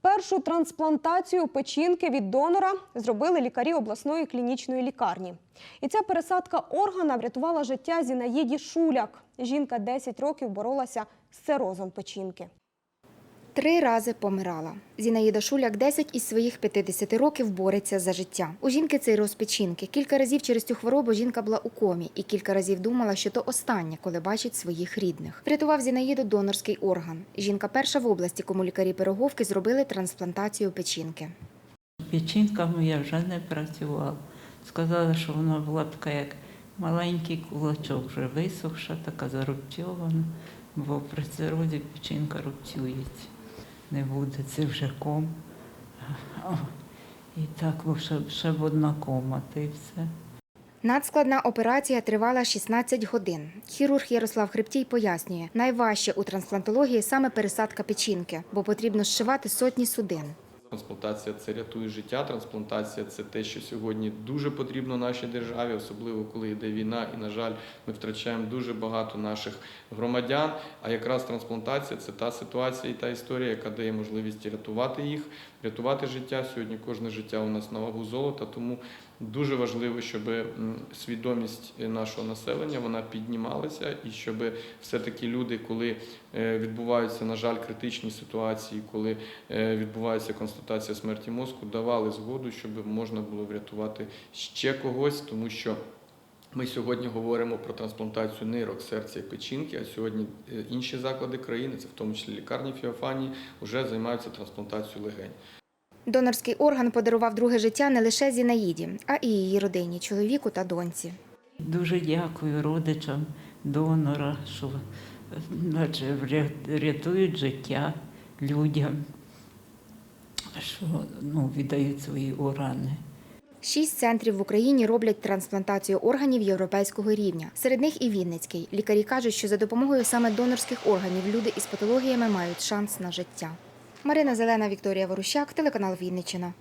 Першу трансплантацію печінки від донора зробили лікарі обласної клінічної лікарні. І ця пересадка органа врятувала життя Зінаїді Шуляк. Жінка 10 років боролася з цирозом печінки. Три рази помирала. Зінаїда Шуляк 10 із своїх 50 років бореться за життя. У жінки цей розпечінки. Кілька разів через цю хворобу жінка була у комі і кілька разів думала, що то останнє, коли бачить своїх рідних. Врятував Зінаїду донорський орган. Жінка перша в області, кому лікарі Пироговки зробили трансплантацію печінки. Печінка моя вже не працювала. Сказали, що вона була така, як маленький кулачок, вже висохша, така зарубцьована, бо при цирозі печінка рубцюється. Не буде, це вже ком. І так, ще, ще в одна кома, та й все. Надскладна операція тривала 16 годин. Хірург Ярослав Хребтій пояснює, найважче у трансплантології саме пересадка печінки, бо потрібно зшивати сотні судин. Трансплантація це рятує життя. Трансплантація це те, що сьогодні дуже потрібно нашій державі, особливо коли йде війна, і на жаль, ми втрачаємо дуже багато наших громадян. А якраз трансплантація це та ситуація і та історія, яка дає можливість рятувати їх, рятувати життя. Сьогодні кожне життя у нас на вагу золота. Тому дуже важливо, щоб свідомість нашого населення вона піднімалася, і щоб все-таки люди, коли е, відбуваються, на жаль, критичні ситуації, коли е, відбувається констатація смерті мозку, давали згоду, щоб можна було врятувати ще когось, тому що. Ми сьогодні говоримо про трансплантацію нирок, серця і печінки, а сьогодні е, інші заклади країни, це в тому числі лікарні Фіофанії, вже займаються трансплантацією легень. Донорський орган подарував друге життя не лише Зінаїді, а і її родині, чоловіку та доньці. Дуже дякую родичам донора, що е, наче рятують життя людям, що ну, віддають свої органи. Шість центрів в Україні роблять трансплантацію органів європейського рівня. Серед них і Вінницький. Лікарі кажуть, що за допомогою саме донорських органів люди із патологіями мають шанс на життя. Марина Зелена, Вікторія Ворущак, телеканал Вінниччина.